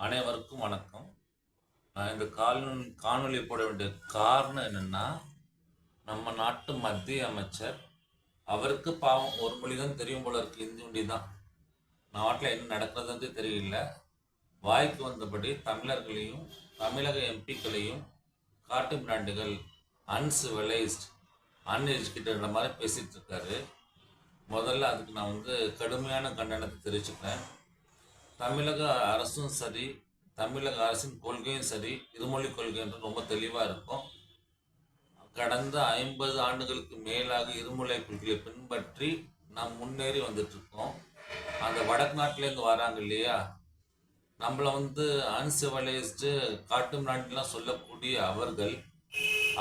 அனைவருக்கும் வணக்கம். நான் இந்த காணொலி காணொலி போட வேண்டிய காரணம் என்னென்னா நம்ம நாட்டு மத்திய அமைச்சர் அவருக்கு பாவம் ஒரு மொழி தான் தெரியும் போல இருக்கு இந்தி மொழி தான் நாட்டில் என்ன நடக்கிறதுன்னு தெரியல. வாய்க்கு வந்தபடி தமிழர்களையும் தமிழக எம்பிக்களையும் காட்டு பிராண்டுகள் அன்சிவிலைஸ்ட் அன்எஜுகேட்டட் மாதிரி பேசிகிட்டு இருக்காரு. முதல்ல அதுக்கு நான் வந்து கடுமையான கண்டனத்தை தெரிவிச்சுக்கிறேன். தமிழக அரசும் சரி தமிழக அரசின் கொள்கையும் சரி இருமொழி கொள்கை என்று ரொம்ப தெளிவாக இருக்கும். கடந்த ஐம்பது ஆண்டுகளுக்கு மேலாக இருமொழி கொள்கையை பின்பற்றி நாம் முன்னேறி வந்துட்டுருக்கோம். அந்த வடக்கு நாட்டிலேருந்து வராங்க இல்லையா? நம்மளை வந்து அன்சிவலைஸ்டு காட்டு நாட்டிலாம் சொல்லக்கூடிய அவர்கள்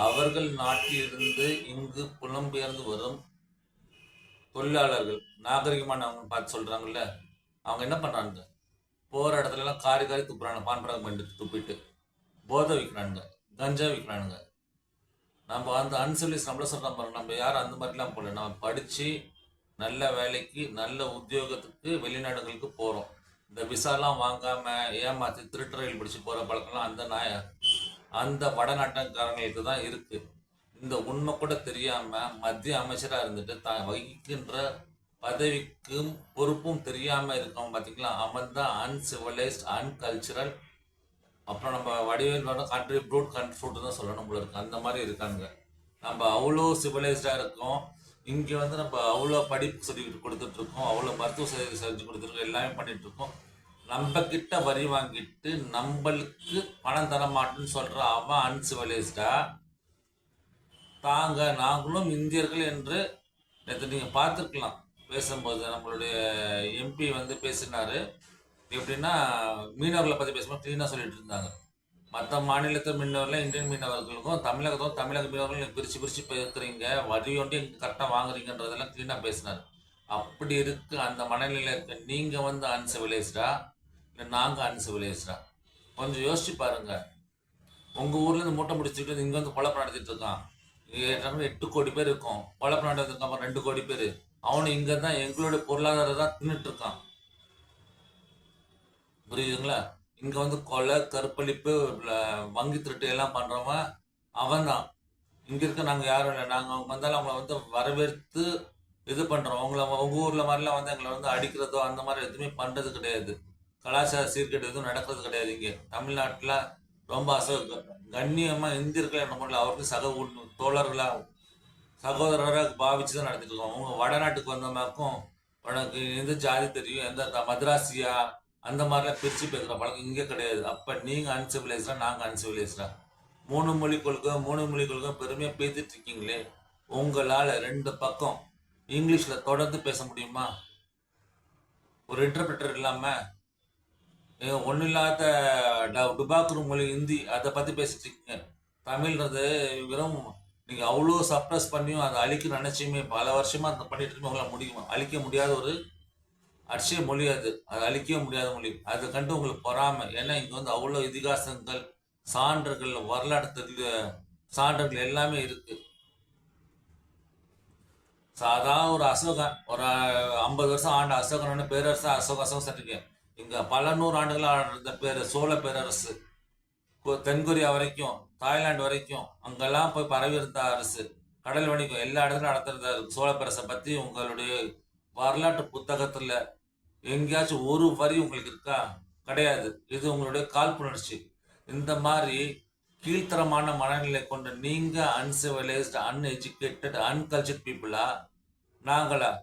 அவர்கள் நாட்டிலிருந்து இங்கு புலம்பெயர்ந்து வரும் தொழிலாளர்கள் நாகரிகமானவங்க பார்த்து சொல்கிறாங்கல்ல அவங்க என்ன பண்ணுறாங்க போகிற இடத்துல எல்லாம் காரி காரி துப்புறாங்க பான்பரகம் பண்ணிட்டு துப்பிட்டு. போதை விற்கிறானுங்க கஞ்சா விற்கிறானுங்க நம்ம அந்த அன்சிவிலைஸ் நம்மள சொல்கிறோம் பாருங்க. நம்ம யாரும் அந்த மாதிரிலாம் போகல. நம்ம படித்து நல்ல வேலைக்கு நல்ல உத்தியோகத்துக்கு வெளிநாடுகளுக்கு போகிறோம் இந்த விசாலாம் வாங்காமல் ஏமாற்றி திருட்டு ரயில் பிடிச்சி போகிற பழக்கம்லாம் அந்த நாய அந்த வடநாட்டக்காரங்களுக்கு தான் இருக்குது இந்த உண்மை கூட தெரியாமல் மத்திய அமைச்சராக இருந்துட்டு தான் வகிக்கின்ற பதவிக்கும் பொறுப்பும் தெரியாமல் இருக்கவங்க பார்த்திங்களா அவன் தான் அன்சிவிலைஸ்ட் அன்கல்ச்சுரல் அப்புறம் நம்ம வடிவேல் வர கண்ட்ரி ப்ரூட் கண்ட்ரி ஃபுட்டு தான் சொல்லணும் போல இருக்கு. அந்த மாதிரி இருக்காங்க நம்ம அவ்வளோ சிவிலைஸ்டாக இருக்கோம். இங்கே வந்து நம்ம அவ்வளோ படிப்பு சொல்லிக்கிட்டு கொடுத்துட்ருக்கோம் அவ்வளோ மருத்துவ சேவை செஞ்சு கொடுத்துருக்கோம் எல்லாமே பண்ணிகிட்ருக்கோம் நம்ம கிட்ட வரி வாங்கிட்டு நம்மளுக்கு பணம் தர மாட்டேன்னு சொல்கிற அவன் அன்சிவிலைஸ்டா தாங்க. நாங்களும் இந்தியர்கள் என்று நேற்று நீங்கள் பார்த்துருக்கலாம். பேசும்போது நம்மளுடைய எம்பி வந்து பேசினார். எப்படின்னா மீனவர்களை பற்றி பேசும்போது க்ளீனாக சொல்லிட்டு இருந்தாங்க. மற்ற மாநிலத்து மீனவர்கள் இந்தியன் மீனவர்களுக்கும் தமிழகத்தும் தமிழக மீனவர்களும் பிரித்து பிரித்து பேசுகிறீங்க வரி ஒண்டி கரெக்டாக வாங்குறீங்கன்றதெல்லாம் க்ளீனாக பேசினார். அப்படி இருக்கு அந்த மனநிலையில் இருக்க நீங்கள் வந்து அன்சிவிலைஸ்டா இல்லை நாங்கள் அன்சிவிலைஸ்டா கொஞ்சம் யோசிச்சு பாருங்க. உங்கள் ஊர்லேருந்து மூட்டை முடிச்சுட்டு இங்கே வந்து குழப்பம் நடத்திட்டு இருக்கான். எட்டு கோடி பேர் இருக்கும். குழப்பம் நடத்திருக்கான் ரெண்டு கோடி பேர். அவனு இங்கே தான் எங்களுடைய பொருளாதாரம் தான் தின்னுட்டு இருக்கான் புரியுதுங்களா? இங்கே வந்து கொலை கற்பழிப்பு வங்கி திருட்டு எல்லாம் பண்ணுறவன் அவன் தான் இங்கே இருக்க நாங்கள் யாரும் இல்லை. நாங்கள் வந்தாலும் அவங்கள வந்து வரவேற்று இது பண்ணுறோம் அவங்கள அவங்க ஊரில் மாதிரிலாம் வந்து எங்களை வந்து அடிக்கிறதோ அந்த மாதிரி எதுவுமே பண்ணுறது கிடையாது. கலாச்சார சீர்கேடு எதுவும் நடக்கிறது கிடையாது இங்கே. தமிழ்நாட்டில் ரொம்ப அச கண்ணியமாக இந்தியர்கள் என்ன பண்ணல அவருக்கு சக தோழர்களாக தோழர்களா சகோதரராக பாவிச்சு தான் நடந்துட்டு இருக்கோம். அவங்க வடநாட்டுக்கு வந்தமாக்கும் உனக்கு எந்த ஜாதி தெரியும்? எந்த மதராசியா? அந்த மாதிரிலாம் பிரித்து பேசுகிற பழக்கம் இங்கே கிடையாது. அப்போ நீங்கள் அன்சிவிலைஸ்டா நாங்கள் அன்சிவிலைஸ்டா மூணு மொழி மூணு மொழி கொள்கை பெருமையாக பேசிட்டு இருக்கீங்களே உங்களால் ரெண்டு பக்கம் இங்கிலீஷில் தொடர்ந்து பேச முடியுமா? ஒரு இன்டர்பிரட்டர் இல்லாமல் ஒன்றும் இல்லாத டுபாக்குரு மொழி ஹிந்தி அதை பற்றி பேசிட்டு இருக்கீங்க. தமிழ்ன்றது வெறும் நீங்கள் அவ்வளோ சப்ரஸ் பண்ணியும் அதை அழிக்க நினச்சியுமே பல வருஷமாக அதை பண்ணிட்டு இருக்கீங்க உங்களால் முடியுமா? அழிக்க முடியாத ஒரு அட்சய மொழி அது. அது அழிக்கவே முடியாத மொழி. அதை கண்டு உங்களுக்கு பொறாமை. ஏன்னா இங்கே வந்து அவ்வளோ இதிகாசங்கள் சான்றுகள் வரலாற்று தெரிய சான்றுகள் எல்லாமே இருக்கு. சாதாரண ஒரு அசோகன். ஒரு ஐம்பது வருஷம் ஆண்ட அசோகன் பேரரசு அசோக அசோகம் சட்டிங்க. இங்கே பல நூறு ஆண்டுகளாக இருந்த பேர் சோழ பேரரசு. தென்கொரியா வரைக்கும் தாய்லாந்து வரைக்கும் அங்கெல்லாம் போய் பரவி இருந்த அரசு கடல் வணிகம் எல்லா இடத்துலையும் நடத்துறதா இருக்கு சோழப்பரசை பற்றி உங்களுடைய வரலாற்று புத்தகத்தில் எங்கேயாச்சும் ஒரு வரி உங்களுக்கு இருக்கா? கிடையாது. இது உங்களுடைய காழ்ப்புணர்ச்சி. இந்த மாதிரி கீழ்த்தரமான மனநிலை கொண்ட நீங்கள் அன்சிவிலைஸ்டு அன்எஜுகேட்டட் அன்கல்ச்சர்ட் பீப்புளா நாங்களா?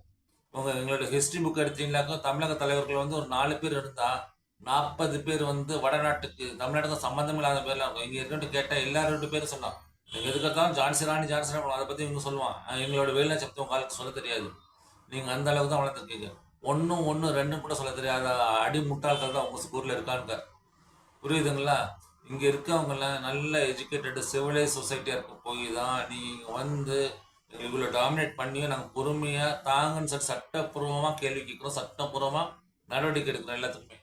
உங்கள் எங்களோட ஹிஸ்ட்ரி புக் எடுத்தீங்களாக்கா தமிழக தலைவர்கள் வந்து ஒரு நாலு பேர் இருந்தால் நாற்பது பேர் வந்து வடநாட்டுக்கு தமிழ்நாட்டுக்கு சம்மந்தம் இல்லாத பேர்லாம் இருக்கும். இங்கே இருக்கட்டும் கேட்டால் எல்லாரும் ரெண்டு பேரும் சொன்னான் நீங்கள் எதுக்கத்தான் ஜான்சி ராணி ஜான்சி ராணி அதை பற்றி இவங்க சொல்லுவான் எங்களோட வேலை சப்தம் உங்களுக்கு சொல்ல தெரியாது. நீங்கள் அந்த அளவுக்கு தான் வளர்ந்துருக்கீங்க. ஒன்றும் ஒன்று ரெண்டும் கூட சொல்ல தெரியாத. அடி முட்டாள்கள் தான் உங்கள் ஸ்கூலில் இருக்காங்க. புரியுதுங்களா? இங்கே இருக்கவங்கள நல்ல எஜுகேட்டடு சிவிலைஸ் சொசைட்டியாக இருக்க போய் தான் நீங்கள் வந்து இவ்வளோ டாமினேட் பண்ணியும் நாங்கள் பொறுமையாக தாங்கன்னு சொல்லி சட்டப்பூர்வமாக கேள்வி கேட்குறோம். சட்டப்பூர்வமாக நடவடிக்கை எடுக்கிறோம் எல்லாத்துக்குமே.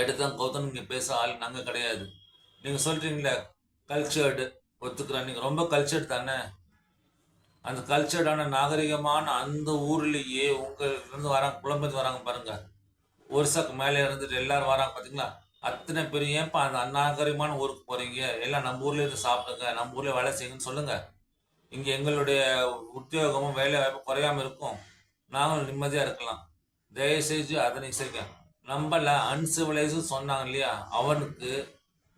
எடுத்தான் கௌதம் நீங்கள் பேச ஆள் நாங்கள் கிடையாது. நீங்கள் சொல்கிறீங்களே கல்ச்சர்டு ஒத்துக்கிறேன். நீங்கள் ரொம்ப கல்ச்சர்டு தானே? அந்த கல்ச்சர்டான நாகரிகமான அந்த ஊர்லேயே உங்கள்கிட்ட வராங்க புலம்பெயர்ந்து வராங்க பாருங்கள் ஒரிசாக்கு மேலே இருந்துட்டு எல்லாரும் வராங்க பார்த்தீங்களா அத்தனை பேர் ஏன்ப்பா அந்த அநாகரிகமான ஊருக்கு போகிறீங்க எல்லாம் நம்ம ஊர்ல இருந்து சாப்பிடுங்க நம்ம ஊரில் வேலை செய்யுங்கன்னு சொல்லுங்கள் இங்கே எங்களுடைய உத்தியோகமும் வேலை வாய்ப்பும் குறையாம இருக்கும். நாங்களும் நிம்மதியாக இருக்கலாம். தயவு அதை அதனை செய்யுங்க. நம்மள அன்சிவிலைஸ் சொன்னாங்க இல்லையா? அவனுக்கு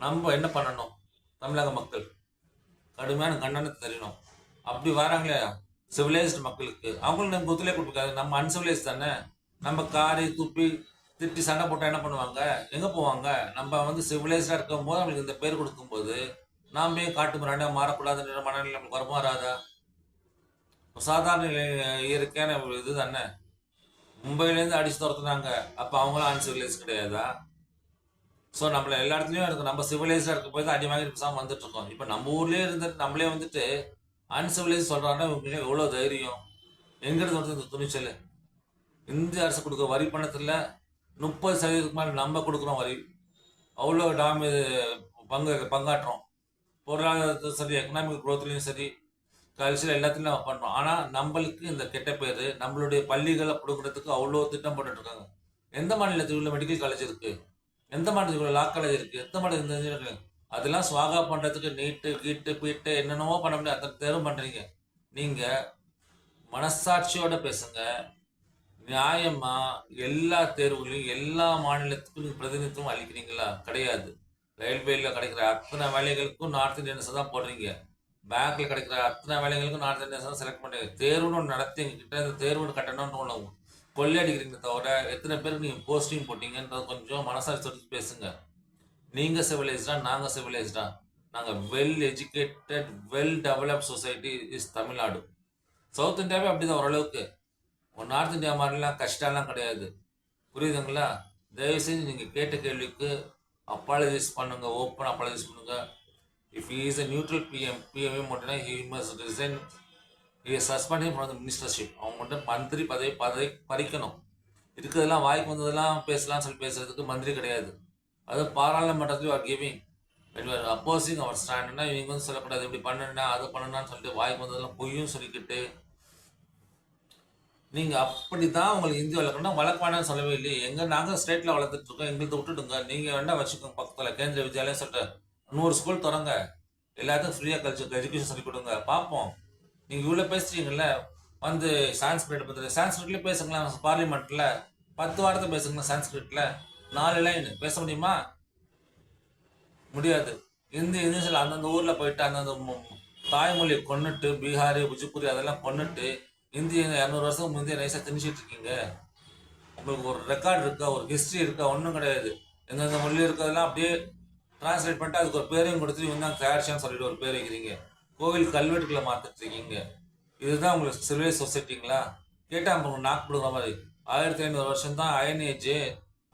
நம்ம என்ன பண்ணணும்? தமிழக மக்கள். கடுமையான கண்டனத்தை தெரியணும் அப்படி வராங்களே சிவிலைஸ்டு மக்களுக்கு. அவங்களும் நம்ம ஒத்துழைப்பு கொடுக்காது நம்ம அன்சிவிலைஸ் தானே? நம்ம காரி துப்பி திட்டி சண்டை போட்டால் என்ன பண்ணுவாங்க? எங்கே போவாங்க? நம்ம வந்து சிவிலைஸ்டாக இருக்கும் போது அவங்களுக்கு இந்த பேர் கொடுக்கும்போது நாம ஏன் காட்டு மிராண்டா மாறக்கூடாதுன்ற மனநிலை நமக்கு வருமா வராதா? சாதாரண இயற்கையான ஒரு இது தானே? மும்பையிலேருந்து அடிச்சு துரத்துனாங்க. அப்போ அவங்களும் அன்சிவிலைஸ் கிடையாதா? ஸோ நம்மள எல்லா இடத்துலையும் இருக்கும். நம்ம சிவிலைஸாக இருக்க போய் தான் அடி வாங்கி பேசாமல் வந்துட்டு இருக்கோம். இப்போ நம்ம ஊர்லேயே இருந்துட்டு நம்மளே வந்துட்டு அன்சிவிலைஸ் சொல்கிறாங்கன்னா இவங்க எவ்வளோ தைரியம்? எங்கிறது வந்து இந்த துணிச்சல். இந்திய அரசு கொடுக்குற வரி பணத்தில் முப்பது சதவீதத்துக்கு மேலே நம்ம கொடுக்குறோம் வரி. அவ்வளோ டாமி பங்கு பங்காற்றுறோம் பொருளாதாரத்தும் சரி எக்கனாமிக் குரோத்லேயும் சரி. கல்ச்சர் எல்லாத்தையும் நம்ம பண்ணுறோம் ஆனால் நம்மளுக்கு இந்த கெட்ட பேர் நம்மளுடைய பள்ளிகளை கொடுக்குறதுக்கு அவ்வளோ திட்டம் போட்டுட்டு இருக்காங்க எந்த மாநிலத்தில் உள்ள மெடிக்கல் காலேஜ் இருக்குது எந்த மாநிலத்தில் உள்ள லா காலேஜ் இருக்குது எந்த மாநிலத்தில் இருக்கு? அதெல்லாம் சுவாகா பண்ணுறதுக்கு நீட்டு கீட்டு பீட்டு என்னென்னவோ பண்ண முடியாது. அத்தனை தேர்வு பண்ணுறீங்க நீங்கள் மனசாட்சியோடு பேசுங்க. நியாயமாக எல்லா தேர்வுகளையும் எல்லா மாநிலத்துக்கும் நீங்க பிரதிநிதித்துவம் அளிக்கிறீங்களா? கிடையாது. ரயில்வேயில் கிடைக்கிற அத்தனை வேலைகளுக்கும் நார்த் இந்தியன்ஸை தான் போடுறீங்க. பேங்க்ல கிடைக்கிற அத்தனை வேலைகளுக்கும் நார்த் இந்தியன்ஸ் தான் செலக்ட் பண்ணி தேர்வுன்னு ஒன்று நடத்தி எங்ககிட்ட இந்த தேர்வு கட்டணும்னு ஒன்று கொள்ளையடிக்கிறீங்க தவிர எத்தனை பேருக்கு நீங்கள் போஸ்டிங் போட்டீங்கன்றது கொஞ்சம் மனசாட்சி சொல்லி பேசுங்க. நீங்கள் சிவிலைஸ்டா நாங்கள் சிவிலைஸ்டா நாங்கள் well educated well develop society is Tamil Nadu. South இந்தியாவே அப்படி தான் ஓரளவுக்கு. ஒரு நார்த் இந்தியா மாதிரிலாம் கஷ்டம்லாம் கிடையாது. புரியுதுங்களா? தயவு செஞ்சு நீங்கள் கேட்ட கேள்விக்கு அப்பாலஜைஸ் பண்ணுங்கள் ஓப்பன் அப்பாலஜைஸ் பண்ணுங்கள் if he is a neutral PM BMA மட்டும்னா he must resign he suspend from the ministership அவங்க மட்டும் மந்திரி பதவி பதவி பறிக்கணும். இருக்கிறதெல்லாம் வாய்ப்பு வந்ததெல்லாம் பேசலாம் சொல்லி பேசுறதுக்கு மந்திரி கிடையாது. அது பாராளுமன்றத்தில் ஆர் கிவிங் அப்போசிங் அவர் ஸ்டாண்ட்னா இவங்க வந்து சொல்லக்கூடாது. இப்படி பண்ணணும்னா அது பண்ணுனான்னு சொல்லிட்டு வாய்ப்பு வந்ததெல்லாம் பொய்யும் சொல்லிக்கிட்டு அப்படி தான் உங்களுக்கு இந்தியா வளர்க்கணும் வளர்க்க சொல்லவே இல்லையே. எங்கே நாங்கள் ஸ்டேட்டில் வளர்த்துட்டு இருக்கோம் எங்களுக்கு விட்டுடுங்க. நீங்கள் வேண்டாம் வச்சுக்கோங்க பக்கத்தில். கேந்திர வித்யாலயம் சொல்லிட்டு. நூறு ஸ்கூல் திறங்க. எல்லாத்துக்கும் ஃப்ரீயாக கல்ச்சர் எஜுகேஷன் சொல்லி கொடுங்க. பார்ப்போம். நீங்கள் இவ்வளோ பேசுறீங்கல்ல வந்து சான்ஸ்கிரிட் பற்றி சான்ஸ்கிரிட்லேயே பேசுங்களேன் பார்லிமெண்ட்டில் பத்து வாரத்தை பேசுங்களேன் சான்ஸ்கிரிட்டில் நாலு லைன் பேச முடியுமா? முடியாது. இந்தி இந்திய அந்தந்த ஊரில் போயிட்டு அந்தந்த தாய்மொழியை கொண்டுட்டு பீகாரி புஜிபுரி அதெல்லாம் கொண்டுட்டு இந்திய இரநூறு வருஷம் முந்தைய நைஸாக திணிச்சிட்டு இருக்கீங்க. உங்களுக்கு ஒரு ரெக்கார்ட் இருக்கா? ஒரு ஹிஸ்ட்ரி இருக்கா? ஒன்றும் கிடையாது. எந்தெந்த மொழி இருக்கிறதெல்லாம் அப்படியே டிரான்ஸ்லேட் பண்ணிட்டு அதுக்கு ஒரு பேரையும் கொடுத்து இவங்க தான் தயாரிச்சான்னு சொல்லிட்டு ஒரு பேர் வைக்கிறீங்க. கோவில் கல்வெட்டுக்களை மாற்றிட்டு இருக்கீங்க. இதுதான் உங்களுக்கு சிவில் சொசைட்டிங்களா? கேட்டால் உங்களுக்கு நாக்கு பிடுங்கிற மாதிரி. ஆயிரத்தி ஐநூறு வருஷம் தான் அயன் ஏஜ்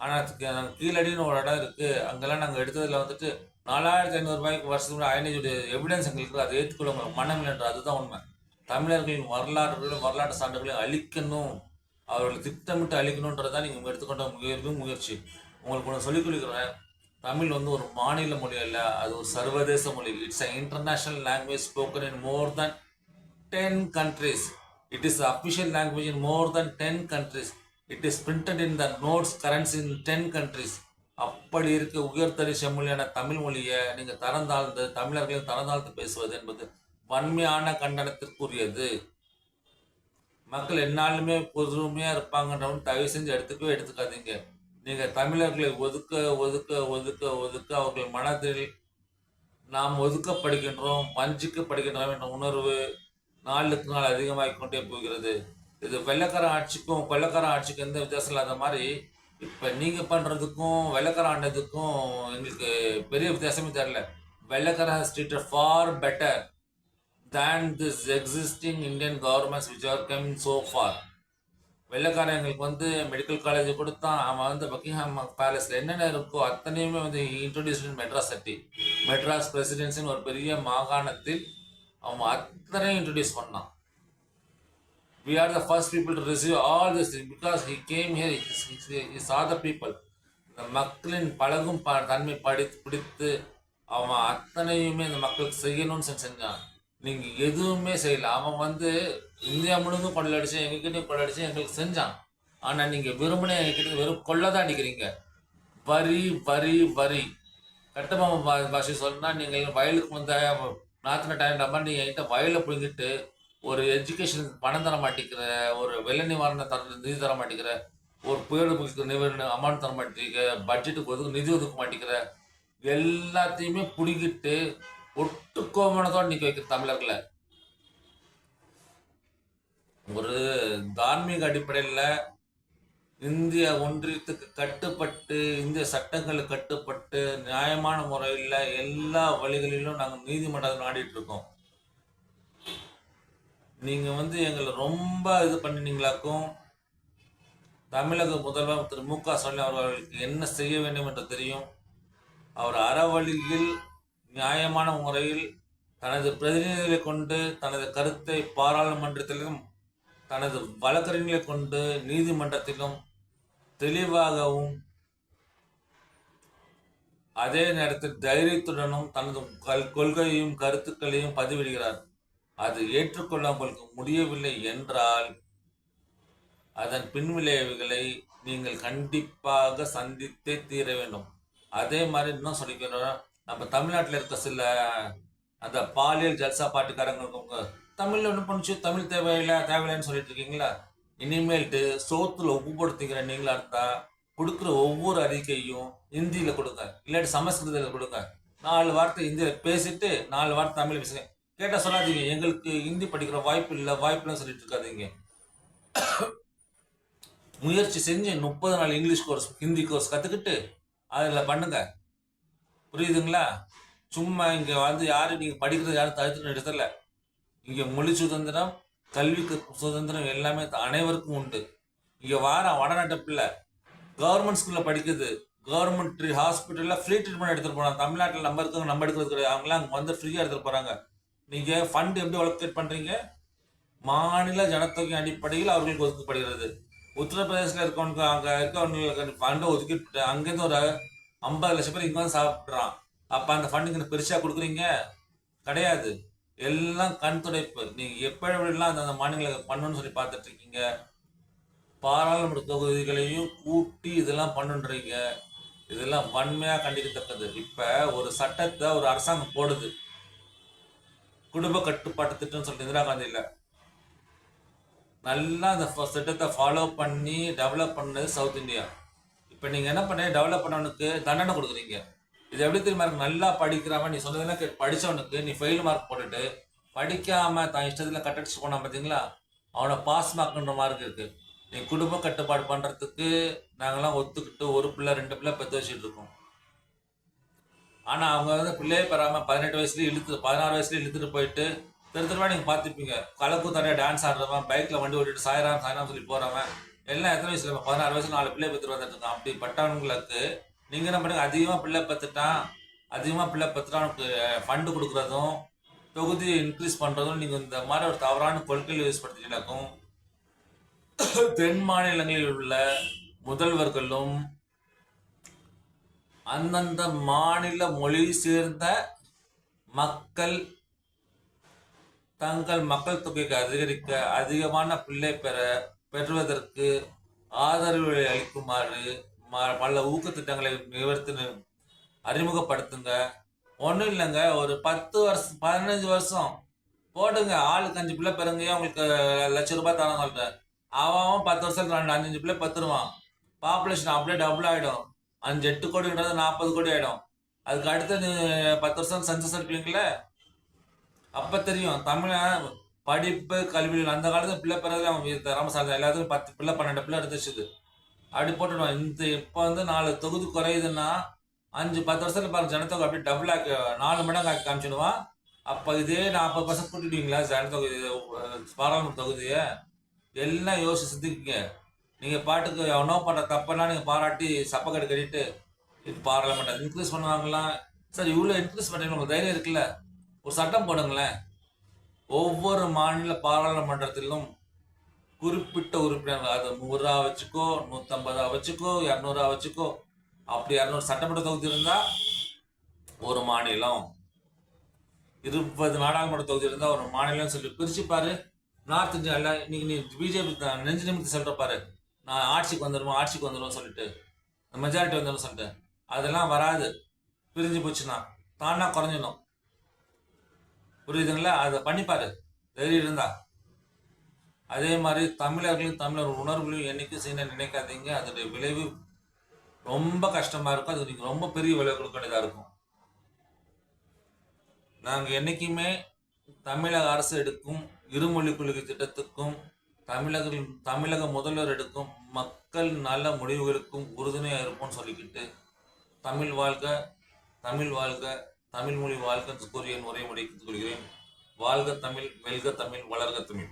ஆனால் அதுக்கு நாங்கள் கீழடின்னு ஒரு இடம் இருக்குது அங்கெல்லாம் நாங்கள் எடுத்ததில் வந்துட்டு நாலாயிரத்தி ஐநூறு ரூபாய்க்கு வருஷத்துக்கு அயன் ஏஜுடைய எவிடன்ஸ் எங்களுக்கு அதை ஏற்றுக்கொள்ள உங்களுக்கு மனம் இல்லைன்ற அதுதான் உண்மை. தமிழர்களின் வரலாறுகளையும் வரலாற்று சான்றுகளையும் அழிக்கணும். அவர்களை திட்டமிட்டு அழிக்கணுன்றது தான் நீங்கள் எடுத்துக்கொண்ட முயற்சி முயற்சி. உங்களுக்கு ஒன்று சொல்லிக் கொடுக்குறேன். தமிழ் வந்து ஒரு மாநில மொழி அல்ல அது ஒரு சர்வதேச மொழி. It's a international language spoken in more than ten countries it is official language in more than ten countries it is printed in the notes currency in ten countries அப்படி இருக்க உயர்தரி செம்மொழியான தமிழ் மொழியை நீங்கள் தரந்தாழ்ந்து தமிழர்களின் தரந்தாழ்த்து பேசுவது என்பது வன்மையான கண்டனத்திற்குரியது. மக்கள் என்னாலுமே பொறுமையாக இருப்பாங்கன்றவன் தயவு செஞ்சு எடுத்துக்கவே எடுத்துக்காதீங்க. நீங்கள் தமிழர்களை ஒதுக்க ஒதுக்க ஒதுக்க ஒதுக்க அவர்கள் மனதில் நாம் ஒதுக்கப்படுகின்றோம் வஞ்சிக்கப்படுகின்றோம் என்ற உணர்வு நாளுக்கு நாள் அதிகமாகிக் கொண்டே போகிறது. இது வெள்ளக்கார ஆட்சிக்கும் கொள்ளக்கார ஆட்சிக்கும் எந்த வித்தியாசம் இல்லாத மாதிரி இப்போ நீங்கள் பண்ணுறதுக்கும் வெள்ளக்கார ஆண்டதுக்கும் எங்களுக்கு பெரிய வித்தியாசமே தெரில வெள்ளக்கார has treated far better than this existing Indian governments which are come so far வெள்ளக்காரங்களுக்கு வந்து மெடிக்கல் காலேஜ் கொடுத்தான். அவன் வந்து பக்கிங்ஹாம் பேலஸ்ல என்னென்ன இருக்கோ அத்தனையுமே வந்து இன்ட்ரோடியூஸ் மெட்ராஸ் சிட்டி மெட்ராஸ் பிரசிடென்சின்னு ஒரு பெரிய மாகாணத்தில் அவன் அத்தனையும் இன்ட்ரோடியூஸ் பண்ணான். We are the first people to receive all this because he came here is are the people இந்த மக்களின் பழகும் ப- தன்மை படித்து பிடித்து அவன் அத்தனையுமே இந்த மக்களுக்கு செய்யணும்னு செஞ்சான். நீங்க எதுவுமே செய்யல. அவன் வந்து இந்தியா முழுவதும் கொள்ளடிச்சு எங்ககிட்டயும் கொள்ளடிச்சு எங்களுக்கு செஞ்சான். ஆனா நீங்க வெறுமனே எங்ககிட்ட வெறும் கொள்ளை தான் அடிக்கிறீங்க. வரி வரி வரி கட்டபொம்மை பாஷை சொன்னா நீங்கள் வயலுக்கு வந்த நாத்தின டைம் மாதிரி நீங்க என்கிட்ட வயலை பிடிங்கிட்டு ஒரு எஜுகேஷனுக்கு பணம் தர மாட்டேங்கிற ஒரு வெள்ள நிவாரண தர நிதி தர மாட்டேங்கிற ஒரு புயலுக்கு நிவாரண அமௌண்ட் தர மாட்டேங்கிற பட்ஜெட்டுக்கு ஒதுக்கு நிதி ஒதுக்க மாட்டேங்கிற எல்லாத்தையுமே பிடிக்கிட்டு ஒட்டு கோமணத்தோடு நிற்க வைக்கிற தமிழர்களை. ஒரு தார்மீக அடிப்படையில் இந்திய ஒன்றியத்துக்கு கட்டுப்பட்டு இந்திய சட்டங்களுக்கு கட்டுப்பட்டு நியாயமான முறையில் எல்லா வழிகளிலும் நாங்கள் நீதிமன்றத்தை நாடிட்டு இருக்கோம். நீங்கள் வந்து எங்களை ரொம்ப இது பண்ணினீங்களாக்கும் தமிழக முதல்வர் திரு மு க ஸ்டாலின் அவர்களுக்கு என்ன செய்ய வேண்டும் என்று தெரியும். அவர் அறவழியில் நியாயமான முறையில் தனது பிரதிநிதிகளை கொண்டு தனது கருத்தை பாராளுமன்றத்திலும் தனது வழக்கறிஞர்களை கொண்டு நீதிமன்றத்திலும் தெளிவாகவும் அதே நேரத்தில் தைரியத்துடனும் தனது கல் கொள்கையையும் கருத்துக்களையும் பதிவிடுகிறார். அது ஏற்றுக்கொள்ள உங்களுக்கு முடியவில்லை என்றால் அதன் பின்விளைவுகளை நீங்கள் கண்டிப்பாக சந்தித்தே தீர வேண்டும். அதே மாதிரி இன்னும் சொல்லிக்கிறோம் நம்ம தமிழ்நாட்டில் இருக்க சில அந்த பாலியல் ஜல்சா பாட்டுக்காரங்களுக்கு தமிழ்ல ஒன்று பண்ணிச்சு தமிழ் தேவையில்லை தேவையில்லைன்னு சொல்லிட்டு இருக்கீங்களா? இனிமேல்ட்டு சோத்துல உப்பு போட்டு நீங்களா இருந்தா கொடுக்குற ஒவ்வொரு அறிக்கையும் ஹிந்தியில கொடுங்க. இல்லாட்டி சமஸ்கிருதத்தில் கொடுங்க. நாலு வார்த்தை ஹிந்தியில பேசிட்டு நாலு வார்த்தை தமிழ் பேசுங்க. கேட்டால் சொல்லாதீங்க. எங்களுக்கு ஹிந்தி படிக்கிற வாய்ப்பு இல்லை வாய்ப்புலாம் சொல்லிட்டு இருக்காதீங்க. முயற்சி செஞ்சு முப்பது நாள் இங்கிலீஷ் கோர்ஸ் ஹிந்தி கோர்ஸ் கற்றுக்கிட்டு அதில் பண்ணுங்க. புரியுதுங்களா? சும்மா இங்கே வந்து யாரும் நீங்கள் படிக்கிறது யாரும் தடுத்து இடத்துல இங்கே மொழி சுதந்திரம் கல்விக்கு சுதந்திரம் எல்லாமே அனைவருக்கும் உண்டு. இங்கே வார வடநாட்டு பிள்ளை கவர்மெண்ட் ஸ்கூலில் படிக்குது. கவர்மெண்ட் ஹாஸ்பிட்டலில் ஃப்ரீ ட்ரீட்மெண்ட் எடுத்துகிட்டு போகிறாங்க தமிழ்நாட்டில் நம்ம இருக்கிறவங்க நம்ம எடுக்கிறது கிடையாது. அவங்களாம் அங்கே வந்து ஃப்ரீயாக எடுத்துகிட்டு போகிறாங்க நீங்கள் ஃபண்ட் எப்படி ஒலோகேட் பண்ணுறீங்க மாநில ஜனத்தொகை அடிப்படையில் அவர்களுக்கு ஒதுக்கப்படுகிறது. உத்தரப்பிரதேசத்தில் இருக்கவங்க அங்கே இருக்கவங்களுக்கு ஃபண்டை ஒதுக்கிட்டு அங்கேருந்து ஒரு ஐம்பது லட்சம் பேர் இங்கே சாப்பிட்றான். அப்போ அந்த ஃபண்டுக்கு பெருசாக கொடுக்குறீங்க? கிடையாது. எல்லாம் கண் துடைப்பு. நீங்கள் எப்படி எப்படிலாம் அந்த மாநிலங்களை பண்ணணும்னு சொல்லி பார்த்துட்டு இருக்கீங்க பாராளுமன்ற தொகுதிகளையும் கூட்டி இதெல்லாம் பண்ணுன்றீங்க. இதெல்லாம் வன்மையாக கண்டிக்கத்தக்கது. இப்போ ஒரு சட்டத்தை ஒரு அரசாங்கம் போடுது. குடும்ப கட்டுப்பாட்டு திட்டம்னு சொல்லிட்டு இந்திரா காந்தியில் நல்லா அந்த திட்டத்தை ஃபாலோ பண்ணி டெவலப் பண்ணது சவுத் இந்தியா இப்போ நீங்கள் என்ன பண்ணீங்க டெவலப் பண்ணவனுக்கு தண்டனை கொடுக்குறீங்க. இது எப்படி தெரியுமா இருக்கு? நல்லா படிக்கிறாம நீ சொன்னதெல்லாம் படித்தவனுக்கு படிச்சவனுக்கு நீ ஃபெயில் மார்க் போட்டுட்டு படிக்காமல் தான் இஷ்டத்தில் கட்டடிச்சு போனான் பார்த்தீங்களா அவனை பாஸ் மார்க்ன்ற மார்க் இருக்குது நீ குடும்ப கட்டுப்பாடு பண்ணுறதுக்கு நாங்கள்லாம் ஒத்துக்கிட்டு ஒரு பிள்ளை ரெண்டு பிள்ளை பெற்று வச்சுட்டு இருக்கோம். ஆனால் அவங்க வந்து பிள்ளையே பெறாமல் பதினெட்டு வயசுலேயே இழுத்து பதினாறு வயசுலேயே இழுத்துட்டு போயிட்டு திரு திரும்ப நீங்கள் பார்த்துப்பீங்க கலக்கூத்தாடியா டான்ஸ் ஆடுறவன் பைக்கில் வண்டி ஓட்டிட்டு சாயிராம் சாயிராம் சொல்லி போகிறவன் எல்லாம் எத்தனை வயசுல? பதினாறு வயசுல நாலு பிள்ளை பெற்று வந்துட்டு அப்படி பட்டவங்களுக்கு நீங்க என்ன பண்ணுங்க? அதிகமா பிள்ளை பெற்றுட்டான் அதிகமா பிள்ளை பத்துட்டான் அவனுக்கு ஃபண்டு கொடுக்குறதும் தொகுதியை இன்க்ரீஸ் பண்றதும் நீங்க இந்த மாதிரி ஒரு தவறான கொள்கையில் யூஸ் படுத்திட்டாக்கும் தென் மாநிலங்களில் உள்ள முதல்வர்களும் அந்தந்த மாநில மொழி சேர்ந்த மக்கள் தங்கள் மக்கள் தொகைக்கு அதிகரிக்க அதிகமான பிள்ளை பெற பெறுவதற்கு ஆதரவு அளிக்குமாறு பல ஊக்கத்திட்டங்களை நிவர்த்தி அறிமுகப்படுத்துங்க. ஒன்றும் இல்லைங்க ஒரு பத்து வருஷம் பதினஞ்சு வருஷம் போடுங்க. ஆளுக்கு அஞ்சு பிள்ளை பெறுங்க உங்களுக்கு லட்ச ரூபாய் தரம் சொல்லிட்டேன் அவன் பத்து வருஷத்துக்கு ரெண்டு அஞ்சு பிள்ளை பத்துருவான் பாப்புலேஷன் அப்படியே டபுள் ஆகிடும் அஞ்சு எட்டு கோடின்றது நாற்பது கோடி ஆகிடும் அதுக்கு அடுத்து நீ பத்து வருஷம் சென்சஸ் எடுப்பீங்களே அப்போ தெரியும் தமிழை படிப்பு கல்வியில் அந்த காலத்துல பிள்ளை பிறகு அவன் ராமசாமி எல்லாத்துக்கும் பத்து பிள்ளை பன்னெண்டு பிள்ளை எடுத்துச்சுது அப்படி போட்டுடுவான். இந்த இப்போ வந்து நாலு தொகுதி குறையுதுன்னா அஞ்சு பத்து வருஷத்துல பாருங்க ஜனத்தொகை அப்படியே டபுள் ஆக்கி நாலு மடங்கு ஆக்கி காமிச்சிடுவான். அப்போ இதே நாற்பது பர்சன்ட் கூட்டிடுவீங்களா ஜனத்தொகை பாராளுமன்ற தொகுதியை? எல்லாம் யோசிச்சு சிந்திக்குங்க. நீங்கள் பாட்டுக்கு எவனோ பண்ணுற தப்பெல்லாம் நீங்கள் பாராட்டி சப்பக்கட்டு கட்டிட்டு இது பாராளுமன்றம் இன்க்ரீஸ் பண்ணுவாங்களா? சார் இவ்வளோ இன்க்ரீஸ் பண்ணுறீங்க உங்களுக்கு தைரியம் இருக்குல்ல. ஒரு சட்டம் போடுங்களேன். ஒவ்வொரு மாநில பாராளுமன்றத்திலும் குறிப்பிட்ட உறுப்பினர்கள் அது நூறா வச்சுக்கோ நூற்றம்பதா வச்சுக்கோ இரநூறா வச்சுக்கோ அப்படி இரநூறு சட்டமன்ற தொகுதி இருந்தால் ஒரு மாநிலம். இருபது நாடாளுமன்ற தொகுதி இருந்தால் ஒரு மாநிலம் சொல்லி பிரிச்சு பாரு. நார்த் இந்தியாவில் இன்னைக்கு நீ பிஜேபி நெஞ்சு நிமித்தி சொல்கிற பாரு. நான் ஆட்சிக்கு வந்துடுவோம் ஆட்சிக்கு வந்துடுவோம் சொல்லிட்டு மெஜாரிட்டி வந்துடும் சொல்லிட்டு அதெல்லாம் வராது. பிரிஞ்சு போச்சுன்னா தானா குறைஞ்சிடும் புரியுதுங்களா? அதை பண்ணிப்பாரு தைரியம் இருந்தா. அதே மாதிரி தமிழர்களையும் தமிழர் உணர்வுகளையும் என்னைக்கும் செய்ய நினைக்காதீங்க. அதோடைய விளைவு ரொம்ப கஷ்டமா இருக்கும். அது நீங்க ரொம்ப பெரிய விளைவு கொடுக்க இருக்கும். நாங்க என்னைக்குமே தமிழக அரசு எடுக்கும் இருமொழி கொள்கை திட்டத்துக்கும் தமிழக தமிழக முதல்வர் எடுக்கும் மக்கள் நல்ல முடிவுகளுக்கும் உறுதுணையாக இருப்போம்னு சொல்லிக்கிட்டு தமிழ் வாழ்க தமிழ் வாழ்க தமிழ் மொழி வாழ்க என்று கூறிய உரை முடித்துக் கொள்கிறேன் வாழ்க தமிழ் வெல்க தமிழ் வளர்க தமிழ்.